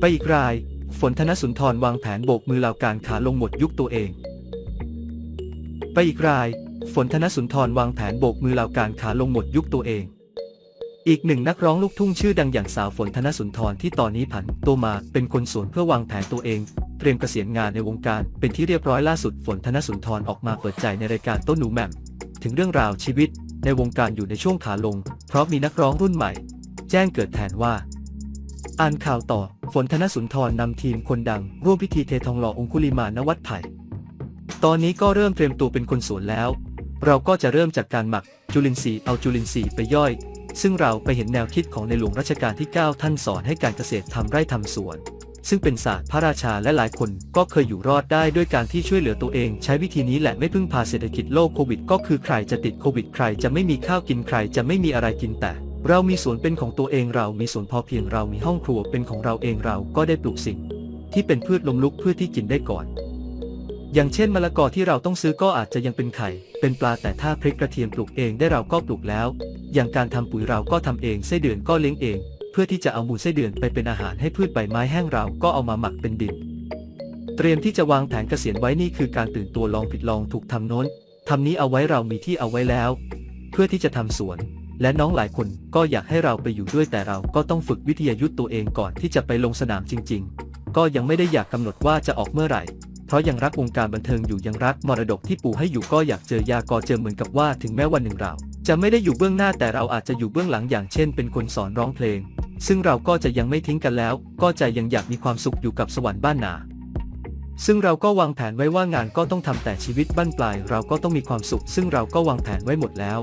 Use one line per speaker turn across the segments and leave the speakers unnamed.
ไปอีกราย ฝนธนสุนทรวางแผนโบกมือลาวการขาลงหมดยุคตัวเอง ไปอีกราย ฝนธนสุนทรวางแผนโบกมือลาวการขาลงหมดยุคตัวเอง อีกหนึ่งนักร้องลูกทุ่งชื่อดังอย่างสาวฝนธนสุนทรที่ตอนนี้ผันตัวมาเป็นคนสวนเพื่อวางแผนตัวเอง เตรียมเกษียณงานในวงการเป็นที่เรียบร้อยล่าสุดฝนธนสุนทรออกมาเปิดใจในรายการโต้นหนูแหม่มถึงเรื่องราวชีวิตในวงการอยู่ในช่วงขาลง เพราะมีนักร้องรุ่นใหม่ แจ้งเกิดแทนว่า อ่านข่าวต่อ ฝนธนสุนทรนำทีมคนดัง ร่วมพิธีเททองหล่อองคุลิมานวัดไผ่ ตอนนี้ก็เริ่มเตรียมตัวเป็นคนสวนแล้ว เราก็จะเริ่มจากการหมักจุลินทรีย์เอาจุลินทรีย์ไปย่อย ซึ่งเราไปเห็นแนวคิดของในหลวงรัชกาลที่ 9 ท่านสอนให้การเกษตรทำไร่ทำสวน ซึ่งเป็นศาสตร์พระราชาและหลายคนก็เคยอยู่รอดได้ด้วยการที่ช่วยเหลือตัวเอง ใช้วิธีนี้แหละไม่พึ่งพาเศรษฐกิจโลกโควิด ก็คือใครจะติดโควิดใครจะไม่มีข้าวกินใครจะไม่มีอะไรกินแต่ เรามีสวนเป็นของตัวเองเรามีสวนพอเพียงเรามีห้องครัวเป็นของเราเองเราก็ได้ปลูกสิ่ง ที่เป็นพืชลมลุกเพื่อที่กินได้ก่อน อย่างเช่นมะละกอที่เราต้องซื้อก็อาจจะยังเป็นไข่ เป็นปลาแต่ถ้าพริกกระเทียมปลูกเองได้เราก็ปลูกแล้ว อย่างการทำปุ๋ยเราก็ทำเองไส้เดือนก็เลี้ยงเอง เพื่อที่จะเอามูลไส้เดือนไปเป็นอาหารให้พืชใบไม้แห้งเราก็เอามาหมักเป็นดิน เตรียมที่จะวางแผนเกษียณไว้นี่คือการตื่นตัวลองผิดลองถูกทำโน้นทำนี้เอาไว้เรามีที่เอาไว้แล้ว เพื่อที่จะทำสวน และน้องหลายคนก็อยากให้เราไปอยู่ด้วยแต่เราก็ต้องฝึกวิทยายุทธ์ตัวเองก่อนที่จะไปลงสนามจริง ๆ ก็ยังไม่ได้อยากกำหนดว่าจะออกเมื่อไหร่ เพราะยังรักวงการบันเทิงอยู่ยังรักมรดกที่ปู่ให้อยู่ก็อยากเจอยากอเจอเหมือนกับว่าถึงแม้วันหนึ่งเรา จะไม่ได้อยู่เบื้องหน้าแต่เราอาจจะอยู่เบื้องหลังอย่างเช่น เป็นคนสอนร้องเพลง ซึ่งเราก็จะยังไม่ทิ้งกันแล้ว ก็จะยังอยากมีความสุขอยู่กับสวรรค์บ้านนาซึ่งเราก็วางแผนไว้ว่างานก็ต้องทำแต่ชีวิตบั้นปลาย เราก็ต้องมีความสุข ซึ่งเราก็วางแผนไว้หมดแล้ว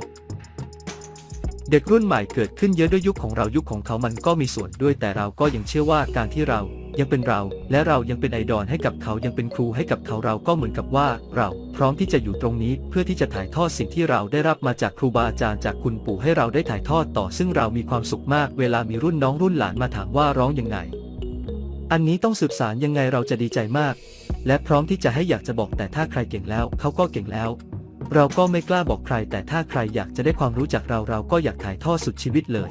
เด็กรุ่นใหม่เกิดขึ้นเยอะด้วยยุคของเรายุคของเขามันก็มีส่วนด้วยแต่เราก็ยังเชื่อว่าการที่เรายังเป็นเรา และเรายังเป็นไอดอลให้กับเขายังเป็นครูให้กับเขาเราก็เหมือนกับว่า เราพร้อมที่จะอยู่ตรงนี้เพื่อที่จะถ่ายทอดสิ่งที่เราได้รับมาจากครูบาอาจารย์จากคุณปู่ให้เราได้ถ่ายทอดต่อ ซึ่งเรามีความสุขมาก เวลามีรุ่นน้องรุ่นหลานมาถามว่าร้องยังไง อันนี้ต้องสืบสารยังไงเราจะดีใจมาก และพร้อมที่จะให้อยากจะบอกแต่ถ้าใครเก่งแล้ว เขาก็เก่งแล้ว เราก็ไม่กล้าบอกใคร แต่ถ้าใครอยากจะได้ความรู้จากเราเราก็อยากถ่ายทอดสุดชีวิตเลย